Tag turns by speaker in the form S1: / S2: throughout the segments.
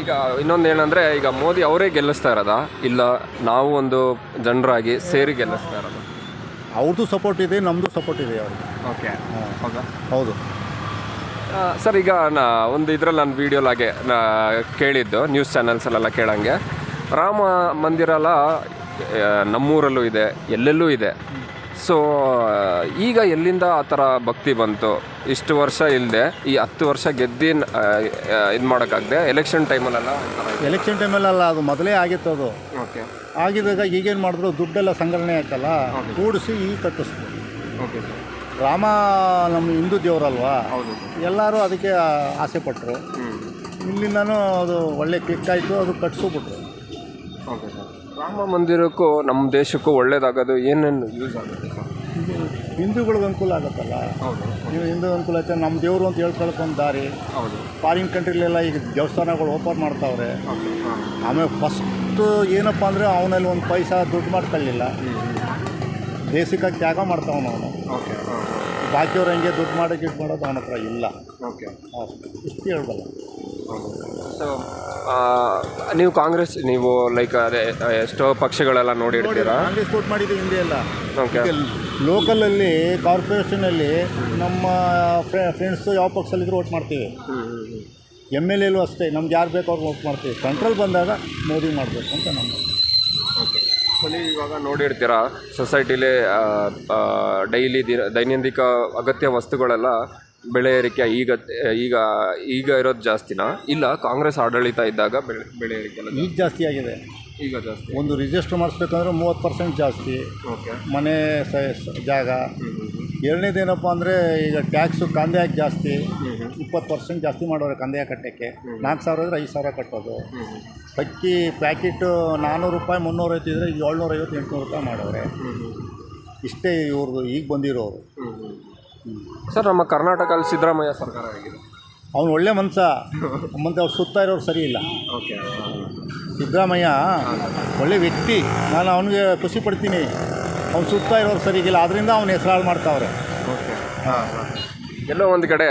S1: ಈಗ ಇನ್ನೊಂದು ಏನಂದ್ರೆ ಈಗ ಮೋದಿ ಅವರೇ ಗೆಲ್ಲಿಸ್ತಾ ಇರೋದಾ? ಇಲ್ಲ ನಾವು ಒಂದು ಜನರಾಗಿ ಸೇರಿ ಗೆಲ್ಲಿಸ್ತಾ ಇರೋದು?
S2: ಅವ್ರದ್ದು ಸಪೋರ್ಟ್ ಇದೆ ನಮ್ಮದು ಸಪೋರ್ಟ್ ಇದೆ ಅವ್ರಿಗೆ.
S1: ಓಕೆ ಹೌದಾ?
S2: ಹೌದು.
S1: ಸರ್ ಈಗ ನಾ ಒಂದು ಇದರಲ್ಲಿ ನಾನು ವೀಡಿಯೋಲಾಗೆ ನಾ ಕೇಳಿದ್ದು ನ್ಯೂಸ್ ಚಾನೆಲ್ಸಲ್ಲೆಲ್ಲ ಕೇಳಂಗೆ. ರಾಮ ಮಂದಿರ ಎಲ್ಲ ಆ, ನಮ್ಮೂರಲ್ಲೂ ಇದೆ ಎಲ್ಲೆಲ್ಲೂ ಇದೆ. ಸೊ ಈಗ ಎಲ್ಲಿಂದ ಆ ಥರ ಭಕ್ತಿ ಬಂತು? ಇಷ್ಟು ವರ್ಷ ಇಲ್ಲದೆ ಈ ಹತ್ತು ವರ್ಷ ಗೆದ್ದು ಇದು ಮಾಡೋಕ್ಕಾಗದೆ? ಎಲೆಕ್ಷನ್ ಟೈಮಲ್ಲೆಲ್ಲ
S2: ಎಲೆಕ್ಷನ್ ಟೈಮಲ್ಲೆಲ್ಲ ಅದು ಮೊದಲೇ ಆಗಿತ್ತು ಅದು.
S1: ಓಕೆ
S2: ಆಗಿದಾಗ ಈಗೇನು ಮಾಡಿದ್ರು ದುಡ್ಡೆಲ್ಲ ಸಂಗ್ರಹಣೆ ಆಯ್ತಲ್ಲ? ಕೂಡಿಸಿ ಈಗ ಕಟ್ಟಿಸ್ತು
S1: ಓಕೆ
S2: ರಾಮ ನಮ್ಮ ಹಿಂದೂ ದೇವರಲ್ವಾ?
S1: ಹೌದು.
S2: ಎಲ್ಲರೂ ಅದಕ್ಕೆ ಆಸೆ ಪಟ್ಟರು ಇಲ್ಲಿಂದನೂ ಅದು ಒಳ್ಳೆ ಕ್ಲಿಕ್ ಆಯಿತು ಅದು ಕಟ್ಸಿಬಿಟ್ರು
S1: ಓಕೆ ಸರ್ ರಾಮ ಮಂದಿರಕ್ಕೂ ನಮ್ಮ ದೇಶಕ್ಕೂ ಒಳ್ಳೇದಾಗೋದು ಏನೇನು ಯೂಸ್ ಆಗುತ್ತೆ?
S2: ಹಿಂದೂಗಳಿಗೆ ಅನುಕೂಲ ಆಗುತ್ತಲ್ಲ?
S1: ಹೌದು.
S2: ನೀವು ಹಿಂದೂ ಅನುಕೂಲ ಆಯ್ತು ನಮ್ಮ ದೇವರು ಅಂತ ಹೇಳ್ಕೊಳ್ಕೊಂಡು ದಾರಿ.
S1: ಹೌದು.
S2: ಫಾರಿನ್ ಕಂಟ್ರಿಲೆಲ್ಲ ಈಗ ದೇವಸ್ಥಾನಗಳು ಓಪನ್ ಮಾಡ್ತಾವ್ರೆ. ಆಮೇಲೆ ಫಸ್ಟು ಏನಪ್ಪ ಅಂದರೆ ಅವನಲ್ಲಿ ಒಂದು ಪೈಸಾ ದುಡ್ಡು ಮಾಡ್ಕೊಳ್ಳಿಲ್ಲ. ಬೇಸಿಕಾಗಿ ತ್ಯಾಗ ಮಾಡ್ತಾವನು ಅವನು.
S1: ಓಕೆ
S2: ಬಾಕಿಯವ್ರು ಹಂಗೆ ದುಡ್ಡು ಮಾಡೋಕೆ ಇದು ಮಾಡೋದು ಅವನ ಹತ್ರ ಇಲ್ಲ.
S1: ಓಕೆ.
S2: ಇಷ್ಟು ಹೇಳ್ಬಲ್ಲ.
S1: ಸೊ ನೀವು ಕಾಂಗ್ರೆಸ್ ನೀವು ಲೈಕ್ ಅದೇ ಎಷ್ಟೋ ಪಕ್ಷಗಳೆಲ್ಲ ನೋಡಿರ್ತೀರಾ
S2: ಕಾಂಗ್ರೆಸ್ ವೋಟ್ ಮಾಡಿದ್ದು ಹಿಂದೆ ಎಲ್ಲ
S1: ಓಕೆ
S2: ಲೋಕಲಲ್ಲಿ ಕಾರ್ಪೊರೇಷನಲ್ಲಿ ನಮ್ಮ ಫ್ರೆಂಡ್ಸು ಯಾವ ಪಕ್ಷದಲ್ಲಿದ್ದರೂ ವೋಟ್ ಮಾಡ್ತೀವಿ. ಎಂ ಎಲ್ ಎಲು ಅಷ್ಟೇ ನಮ್ಗೆ ಯಾರು ಬೇಕು ಅವ್ರಿಗೆ ವೋಟ್ ಮಾಡ್ತೀವಿ. ಸೆಂಟ್ರಲ್ ಬಂದಾಗ ಮೋದಿ ಮಾಡಬೇಕು ಅಂತ ನಮ್ಮ
S1: ಓಕೆ ಇವಾಗ ನೋಡಿರ್ತೀರಾ ಸೊಸೈಟಿಲಿ ಡೈಲಿ ದಿನ ದೈನಂದಿಕ ಅಗತ್ಯ ವಸ್ತುಗಳೆಲ್ಲ ಬೆಳೆ ಏರಿಕೆ ಈಗ ಈಗ ಈಗ ಇರೋದು ಜಾಸ್ತಿನಾ? ಇಲ್ಲ ಕಾಂಗ್ರೆಸ್ ಆಡಳಿತ ಇದ್ದಾಗ ಬೆಳೆ ಬೆಳೆ ಏರಿಕೆ ಎಲ್ಲ
S2: ಈಗ ಜಾಸ್ತಿ ಆಗಿದೆ.
S1: ಈಗ ಜಾಸ್ತಿ.
S2: ಒಂದು ರಿಜಿಸ್ಟರ್ ಮಾಡಿಸ್ಬೇಕಂದ್ರೆ ಮೂವತ್ತು ಪರ್ಸೆಂಟ್ ಜಾಸ್ತಿ.
S1: ಓಕೆ.
S2: ಮನೆ ಸ ಜಾಗ. ಜಾಗ ಎರಡನೇದೇನಪ್ಪ ಅಂದರೆ ಈಗ ಟ್ಯಾಕ್ಸು ಕಂದಾಯ ಜಾಸ್ತಿ. ಇಪ್ಪತ್ತು ಪರ್ಸೆಂಟ್ ಜಾಸ್ತಿ ಮಾಡೋರು ಕಂದಾಯ ಕಟ್ಟೋಕ್ಕೆ. ನಾಲ್ಕು ಸಾವಿರ ಇದ್ರೆ ಐದು ಸಾವಿರ ಕಟ್ಟೋದು. ಅಕ್ಕಿ ಪ್ಯಾಕೆಟು ನಾನ್ನೂರು ರೂಪಾಯಿ ಮುನ್ನೂರು ಐತಿದ್ರೆ ಈಗ ಏಳ್ನೂರೈವತ್ತು ಎಂಟುನೂರು ರೂಪಾಯಿ ಮಾಡೋರೆ. ಇಷ್ಟೇ ಇವ್ರದ್ದು ಈಗ ಬಂದಿರೋರು.
S1: ಸರ್ ನಮ್ಮ ಕರ್ನಾಟಕದಲ್ಲಿ ಸಿದ್ದರಾಮಯ್ಯ ಸರ್ಕಾರ ಆಗಿದೆ
S2: ಅವನು ಒಳ್ಳೆ ಮನ್ಸ. ಮತ್ತು ಅವ್ರು ಸುತ್ತ ಇರೋರು ಸರಿ ಇಲ್ಲ.
S1: ಓಕೆ.
S2: ಸಿದ್ದರಾಮಯ್ಯ ಒಳ್ಳೆ ವ್ಯಕ್ತಿ. ನಾನು ಅವನಿಗೆ ಖುಷಿ ಪಡ್ತೀನಿ. ಅವ್ನು ಸುತ್ತ ಇರೋರು ಸರಿಗಿಲ್ಲ ಅದರಿಂದ ಅವನು ಹೆಸರು ಹಾಳು ಮಾಡ್ತಾವ್ರೆ.
S1: ಓಕೆ. ಎಲ್ಲೋ ಒಂದು ಕಡೆ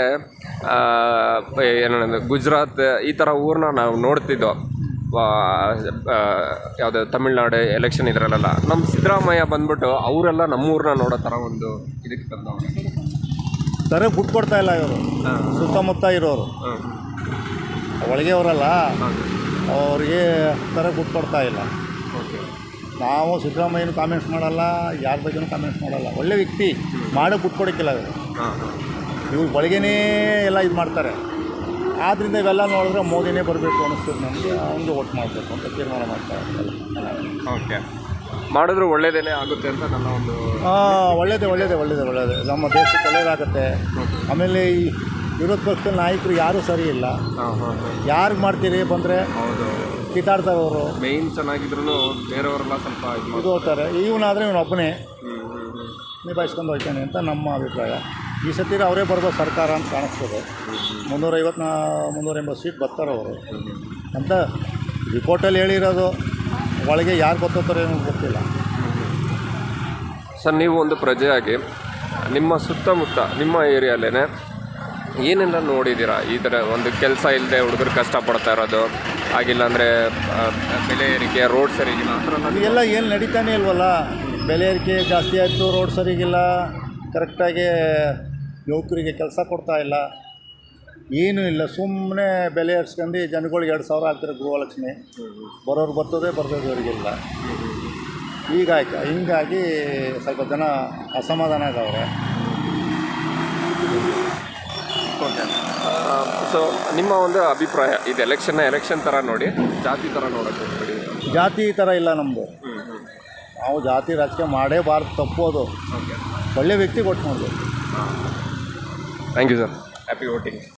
S1: ಏನಂದ್ರೆ ಗುಜರಾತ್ ಈ ಥರ ಊರನ್ನ ನಾವು ನೋಡ್ತಿದ್ದೋ. ಯಾವುದೇ ತಮಿಳ್ನಾಡು ಎಲೆಕ್ಷನ್ ಇದರಲ್ಲೆಲ್ಲ. ನಮ್ಮ ಸಿದ್ದರಾಮಯ್ಯ ಬಂದ್ಬಿಟ್ಟು ಅವರೆಲ್ಲ ನಮ್ಮೂರನ್ನ ನೋಡೋ ಥರ ಒಂದು ಇದಕ್ಕೆ ತಂದವ್ರೆ
S2: ತರ ಬಿಟ್ಟು ಕೊಡ್ತಾ ಇಲ್ಲ ಇವರು. ಸುತ್ತಮುತ್ತ ಇರೋರು. ಒಳಗೆ ಅವರಲ್ಲ. ಅವ್ರಿಗೆ ತರ ಬಿಟ್ಟು ಕೊಡ್ತಾ ಇಲ್ಲ.
S1: ಓಕೆ.
S2: ನಾವು ಸಿದ್ದರಾಮಯ್ಯನ ಕಾಮೆಂಟ್ಸ್ ಮಾಡಲ್ಲ ಯಾರ ಬಗ್ಗೆನೂ ಕಾಮೆಂಟ್ಸ್ ಮಾಡಲ್ಲ. ಒಳ್ಳೆ ವ್ಯಕ್ತಿ ಮಾಡೋ ಬಿಟ್ಟು ಕೊಡೋಕ್ಕಿಲ್ಲ ಇವರು. ಇವ್ರು ಒಳಗೇನೇ ಎಲ್ಲ ಇದು ಮಾಡ್ತಾರೆ. ಆದ್ದರಿಂದ ಇವೆಲ್ಲ ನೋಡಿದ್ರೆ ಮೋದಿನೇ ಬರಬೇಕು ಅನ್ನಿಸ್ತದೆ ನಮಗೆ. ಅವನಿಗೆ ವೋಟ್ ಮಾಡಬೇಕು ಅಂತ ತೀರ್ಮಾನ ಮಾಡ್ತಾರೆ.
S1: ಓಕೆ. ಮಾಡಿದ್ರು ಒಳ್ಳೇದೇ ಆಗುತ್ತೆ ಅಂತ ನನ್ನ ಒಂದು
S2: ಹಾಂ ಒಳ್ಳೇದೇ ಒಳ್ಳೇದೇ ಒಳ್ಳೇದೇ ಒಳ್ಳೇದೇ. ನಮ್ಮ ದೇಶಕ್ಕೆ ಒಳ್ಳೇದಾಗುತ್ತೆ. ಆಮೇಲೆ ಈ ವಿರೋಧ ಪಕ್ಷದ ನಾಯಕರು ಯಾರೂ ಸರಿ ಇಲ್ಲ. ಯಾರಿಗೆ ಮಾಡ್ತೀರಿ ಬಂದರೆ?
S1: ಹೌದು.
S2: ಕಿತ್ತಾಡ್ತಾರೆ ಅವರು.
S1: ಮೇಯ್ನ್ ಚೆನ್ನಾಗಿದ್ರು ಬೇರೆಯವರೆಲ್ಲ ಸ್ವಲ್ಪ ಇದು
S2: ಹೋಗ್ತಾರೆ ಇವನಾದರೆ ಇವನೊಬ್ಬನೇ. ನಿಭಾಯಿಸ್ಕೊಂಡು ಹೋಗ್ತಾನೆ ಅಂತ ನಮ್ಮ ಅಭಿಪ್ರಾಯ. ಈ ಸತಿ ಅವರೇ ಬರ್ಬೋದು ಸರ್ಕಾರ ಅಂತ ಕಾಣಿಸ್ತದೆ. ಮುನ್ನೂರೈವತ್ತು ಮುನ್ನೂರ ಎಂಬತ್ತು ಸೀಟ್ ಬರ್ತಾರೆ ಅವರು. ಅಂತ ರಿಪೋರ್ಟಲ್ಲಿ ಹೇಳಿರೋದು ಒಳಗೆ ಯಾರು ಗೊತ್ತಾಗ್ತಾರೆ ಏನೋ ಗೊತ್ತಿಲ್ಲ.
S1: ಸರ್ ನೀವು ಒಂದು ಪ್ರಜೆಯಾಗಿ ನಿಮ್ಮ ಸುತ್ತಮುತ್ತ ನಿಮ್ಮ ಏರಿಯಾಲೇ ಏನೆಲ್ಲ ನೋಡಿದ್ದೀರಾ? ಈ ಥರ ಒಂದು ಕೆಲಸ ಇಲ್ಲದೆ ಹುಡುಗರು ಕಷ್ಟಪಡ್ತಾ ಇರೋದು ಆಗಿಲ್ಲ ಅಂದರೆ ಬೆಲೆ ಏರಿಕೆ ರೋಡ್ ಸರಿಗಿಲ್ಲ ಆ ಥರ
S2: ಏನು ನಡೀತಾನೆ ಇಲ್ವಲ್ಲ? ಬೆಲೆ ಏರಿಕೆ ಜಾಸ್ತಿ ಆಯಿತು ರೋಡ್ ಸರಿಗಿಲ್ಲ ಕರೆಕ್ಟಾಗಿ ಯುವಕರಿಗೆ ಕೆಲಸ ಕೊಡ್ತಾ ಇಲ್ಲ. ಏನೂ ಇಲ್ಲ. ಸುಮ್ಮನೆ ಬೆಲೆ ಏರ್ಸ್ಕೊಂಡು ಜನಗಳಿಗೆ ಎರಡು ಸಾವಿರ ಆಗ್ತಾರೆ ಗೃಹಲಕ್ಷ್ಮಿ. ಬರೋರು ಬರ್ತದೆ ಈಗ ಹೀಗಾಯ್ತು. ಹಿಂಗಾಗಿ ಸ್ವಲ್ಪ ಜನ ಅಸಮಾಧಾನ ಆಗವ್ರೆ
S1: ಸೊ ನಿಮ್ಮ ಒಂದು ಅಭಿಪ್ರಾಯ ಇದು ಎಲೆಕ್ಷನ್ನ ಎಲೆಕ್ಷನ್ ಥರ ನೋಡಿ ಜಾತಿ ಥರ ನೋಡೋಕ್ಕೆ ಬಿಡಿ
S2: ಜಾತಿ ಥರ ಇಲ್ಲ ನಮ್ಮದು ನಾವು ಜಾತಿ ರಾಜಕೀಯ ಮಾಡೇಬಾರ್ದು
S1: ತಪ್ಪೋದು
S2: ಒಳ್ಳೆ ವ್ಯಕ್ತಿ ಕೊಟ್ಟು ನೋಡಬೇಕು
S1: thank you sir happy voting